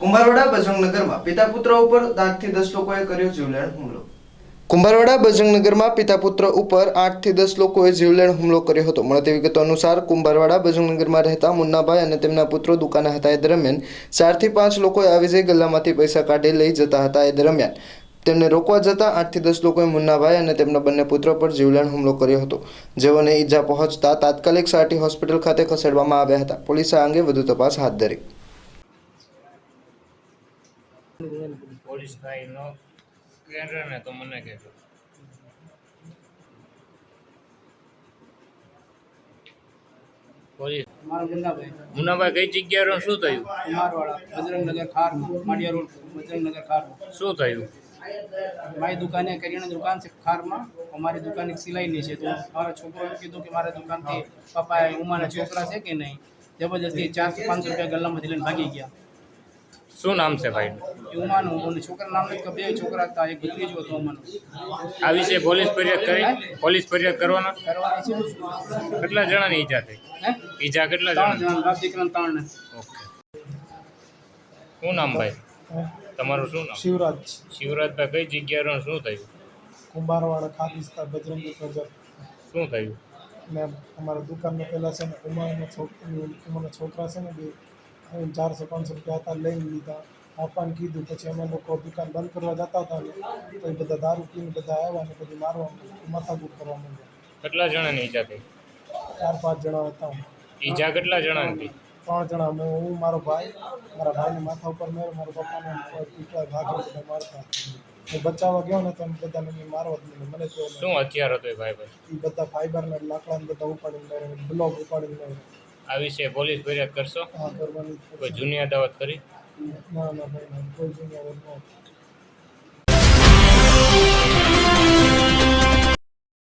કુંભારવાડા બજરંગનગરમાં પિતા પુત્ર ઉપર આઠથી દસ કુંભારવાડા બજરંગનગરમાં પિતા ઉપર આઠથી દસ લોકોએ જીવલેણ હુમલો કર્યો હતો. મળતી વિગતો અનુસાર કુંભારવાડા બજરંગનગરમાં રહેતા મુન્નાભાઈ અને તેમના પુત્રો દુકાને હતા એ દરમિયાન ચારથી પાંચ લોકોએ આવી જઈ ગલ્લામાંથી પૈસા કાઢી લઈ જતા હતા એ દરમિયાન. તેમને રોકવા જતાં આઠથી દસ લોકોએ મુન્નાભાઈ અને તેમના બંને પુત્રો પર જીવલેણ હુમલો કર્યો હતો. જેઓને ઈજા પહોંચતા તાત્કાલિક સારટી હોસ્પિટલ ખાતે ખસેડવામાં આવ્યા હતા. પોલીસે આ અંગે વધુ તપાસ હાથ ધરી. પોલીસ ભાઈ નો કહેજો ને તો મને કહેજો પોલીસ. મારો મુન્નાભાઈ મુનાભાઈ કઈ જગ્યાએ શું થયું? કુમારવાડા બજરંગનગર ખારમાં માળિયા રોડ બજરંગનગર ખારમાં. શું થયું? મારી દુકાને કરિયાણાની દુકાન છે ખારમાં. અમારી દુકાન એક સિલાઈની છે. તો મારા છોકરાએ કીધું કે મારા દુકાનથી પપ્પા ઉમાના છોકરા છે કે નહીં? જબરજસ્તી ચારસો પાંચસો રૂપિયા ગલ્લામાંથી લઈને ભાગી ગયા. શું નામ છે ભાઈ? એ ઉમાનું અને છોકરા નામ નથી બે છોકરા હતા એક ભત્રીજો હતો આ વિશે પોલીસ ફરિયાદ કરી? પોલીસ ફરિયાદ કરવાના? કરવાની છે. કેટલા જણાની ઈજા થઈ? ઈજા કેટલા જણા ત્રણ ઓકે. શું નામ ભાઈ? તમારું શું નામ? શિવરાજ. શિવરાજભાઈ કઈ જગ્યાએ શું થયું? કુંભારવાડા ખાદ વિસ્તાર બજરંગી પ્રજર શું થયું? ને અમારા દુકાનમાં પહેલાં છે ને ઉમાના છોકરી છે ને બે ચારસો પાંચસો રૂપિયા હતા લઈને લીધા. આપવાને કીધું પછી અમે લોકો દુકાન બંધ કરવા જતા હતા ને તો એ બધા દારૂ પીને બધા આવ્યા ને પછી મારવા માથાકૂટ કરવા માંડ્યા. કેટલા જણાની ઈજા થઈ? ચાર પાંચ જણા હતા ઈજા કેટલા જણાની થઈ? ત્રણ જણા. મેં હું મારો ભાઈ મારા ભાઈને માથા ઉપર મેં મારા પપ્પાને પીટવા ભાગી બધા મારતા. હું બચાવવા ગયો ને તો બધાને મેં મારવા નહીં મને શું હથિયાર હતો એ ભાઈ પાસે? એ બધા ફાઈબરના લાકડાને બધા ઉપાડીને બ્લોક ઉપાડીને લાવ્યા. આ વિશે પોલીસ ફરિયાદ કરશો. કોઈ. જૂની અદાવત કરી ના ના કોઈ જુનિયર ન